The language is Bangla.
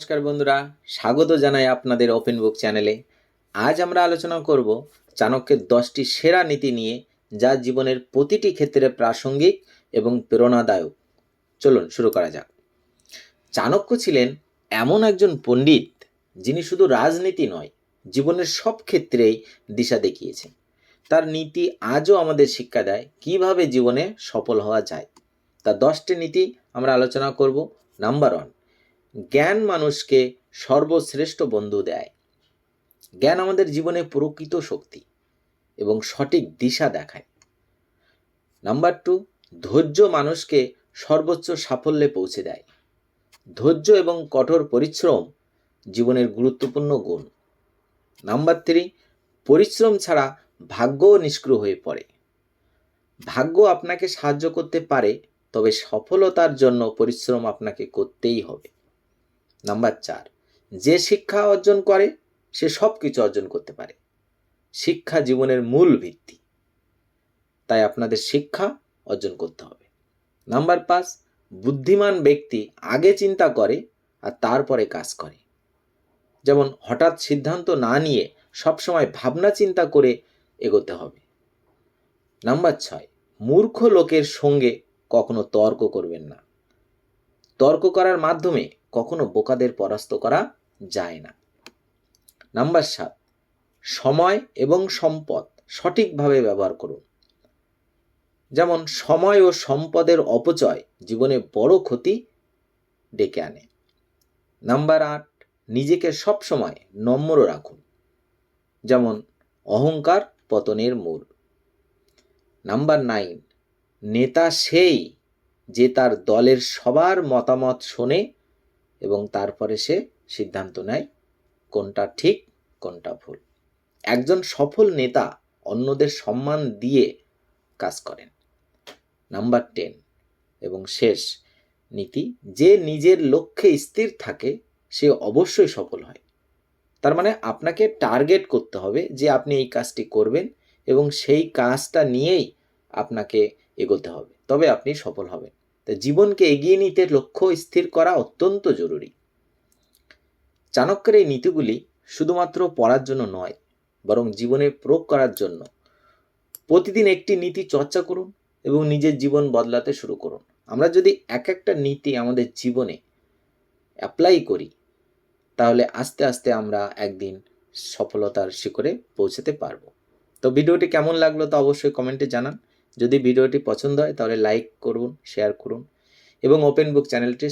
নমস্কার বন্ধুরা, স্বাগত জানাই আপনাদের ওপেন বুক চ্যানেলে। আজ আমরা আলোচনা করব চাণক্যের দশটি সেরা নীতি নিয়ে, যা জীবনের প্রতিটি ক্ষেত্রে প্রাসঙ্গিক এবং প্রেরণাদায়ক। চলুন শুরু করা যাক। চাণক্য ছিলেন এমন একজন পণ্ডিত, যিনি শুধু রাজনীতি নয়, জীবনের সব ক্ষেত্রেই দিশা দেখিয়েছেন। তার নীতি আজও আমাদের শিক্ষা দেয় কীভাবে জীবনে সফল হওয়া যায়। তার দশটি নীতি আমরা আলোচনা করব। নাম্বার ওয়ান জ্ঞান মানুষকে সর্বশ্রেষ্ঠ বন্ধু দেয়। জ্ঞান আমাদের জীবনে প্রকৃত শক্তি এবং সঠিক দিশা দেখায়। নাম্বার টু, ধৈর্য মানুষকে সর্বোচ্চ সাফল্যে পৌঁছে দেয়। ধৈর্য এবং কঠোর পরিশ্রম জীবনের গুরুত্বপূর্ণ গুণ। নাম্বার থ্রি, পরিশ্রম ছাড়া ভাগ্যও নিষ্ক্রিয় হয়ে পড়ে। ভাগ্য আপনাকে সাহায্য করতে পারে, তবে সফলতার জন্য পরিশ্রম আপনাকে করতেই হবে। নাম্বার চার, যে শিক্ষা অর্জন করে, সে সব কিছু অর্জন করতে পারে। শিক্ষা জীবনের মূল ভিত্তি। তাই আপনাদের শিক্ষা অর্জন করতে হবে। নাম্বার পাঁচ, বুদ্ধিমান ব্যক্তি আগে চিন্তা করে আর তারপরে কাজ করে। যেমন হঠাৎ সিদ্ধান্ত না নিয়ে সবসময় ভাবনা চিন্তা করে এগোতে হবে। নাম্বার ছয়, মূর্খ লোকের সঙ্গে কখনো তর্ক করবেন না। তর্ক করার মাধ্যমে কখনো বোকাদের পরাস্ত করা যায় না। নাম্বার সাত, সময় এবং সম্পদ সঠিকভাবে ব্যবহার করুন। যেমন সময় ও সম্পদের অপচয় জীবনে বড় ক্ষতি ডেকে আনে। নাম্বার আট, নিজেকে সবসময় নম্র রাখুন। যেমন অহংকার পতনের মূল। নাম্বার নাইন, নেতা সেই যে তার দলের সবার মতামত শোনে এবং তারপরে সে সিদ্ধান্ত নেয় কোনটা ঠিক, কোনটা ভুল। একজন সফল নেতা অন্যদের সম্মান দিয়ে কাজ করেন। নাম্বার টেন এবং শেষ, নীতি, যে নিজের লক্ষ্যে স্থির থাকে, সে অবশ্যই সফল হয়। তার মানে আপনাকে টার্গেট করতে হবে যে আপনি এই কাজটি করবেন এবং সেই কাজটা নিয়েই আপনাকে এগোতে হবে। তবে আপনি সফল হবেন। তা জীবনকে এগিয়ে নিতে লক্ষ্য স্থির করা অত্যন্ত জরুরি। চাণক্যের এই নীতিগুলি শুধুমাত্র পড়ার জন্য নয়, বরং জীবনে প্রয়োগ করার জন্য। প্রতিদিন একটি নীতি চর্চা করুন এবং নিজের জীবন বদলাতে শুরু করুন। আমরা যদি এক একটা নীতি আমাদের জীবনে অ্যাপ্লাই করি, তাহলে আস্তে আস্তে আমরা একদিন সফলতার শিখরে পৌঁছাতে পারব। তো ভিডিওটি কেমন লাগল তা অবশ্যই কমেন্টে জানান। যদি ভিডিওটি পছন্দ হয় তাহলে লাইক করুন শেয়ার করুন এবং ওপেন বুক চ্যানেলটি